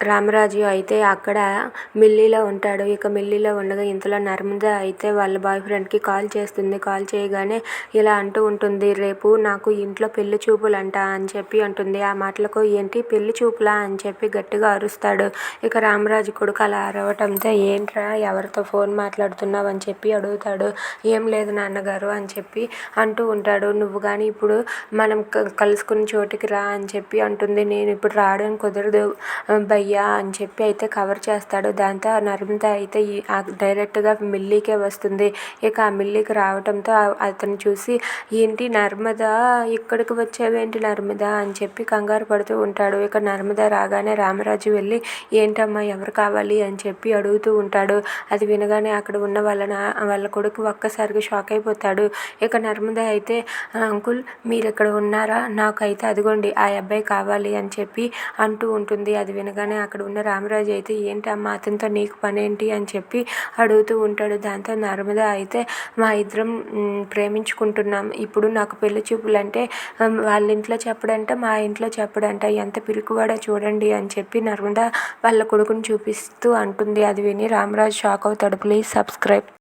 రామరాజు అయితే అక్కడ మిల్లీలో ఉంటాడు. ఇక మిల్లీలో ఉండగా ఇంతలో నర్మద అయితే వాళ్ళ బాయ్ ఫ్రెండ్కి కాల్ చేస్తుంది. కాల్ చేయగానే ఇలా అంటూ ఉంటుంది. రేపు నాకు ఇంట్లో పెళ్ళి చూపులంట అని చెప్పి అంటుంది. ఆ మాటలకు ఏంటి? పెళ్ళి చూపులా? అని చెప్పి గట్టిగా అరుస్తాడు. ఇక రామరాజు కొడుకు అలా అరవటంతో ఏంట్రా? ఎవరితో ఫోన్ మాట్లాడుతున్నావు? అని చెప్పి అడుగుతాడు. ఏం లేదు నాన్నగారు అని చెప్పి అంటూ ఉంటాడు. నువ్వు కానీ ఇప్పుడు మనం కలుసుకున్న చోటికి రా అని చెప్పి అంటుంది. నేను ఇప్పుడు రావడం కుదరదు. అయ్యా అని చెప్పి అయితే కవర్ చేస్తాడు. దాంతో నర్మద అయితే డైరెక్ట్గా మిల్లీకే వస్తుంది. ఇక ఆ మిల్లీకి రావడంతో అతను చూసి ఏంటి నర్మద? ఇక్కడికి వచ్చావేంటి నర్మద? అని చెప్పి కంగారు పడుతూ ఉంటాడు. ఇక నర్మద రాగానే రామరాజు వెళ్ళి ఏంటమ్మా ఎవరు కావాలి? అని చెప్పి అడుగుతూ ఉంటాడు. అది వినగానే అక్కడ ఉన్న వాళ్ళ వాళ్ళ కొడుకు ఒక్కసారిగా షాక్ అయిపోతాడు. ఇక నర్మద అయితే అంకుల్ మీరు ఇక్కడ ఉన్నారా? నాకైతే అదిగోండి ఆ అబ్బాయి కావాలి అని చెప్పి అంటూ ఉంటుంది. అది వినగానే అక్కడ ఉన్న రామరాజు అయితే ఏంటి అమ్మ అతనితో నీకు పనేంటి? అని చెప్పి అడుగుతూ ఉంటాడు. దాంతో నర్మద అయితే మా ఇద్దరం ప్రేమించుకుంటున్నాం. ఇప్పుడు నాకు పెళ్ళి చూపులు అంటే వాళ్ళ ఇంట్లో చెప్పడంట మా ఇంట్లో చెప్పడంట. ఎంత పిరుకువాడో చూడండి అని చెప్పి నర్మద వాళ్ళ కొడుకుని చూపిస్తూ అంటుంది. అది విని రామరాజు షాక్ అవుతాడు. Please subscribe.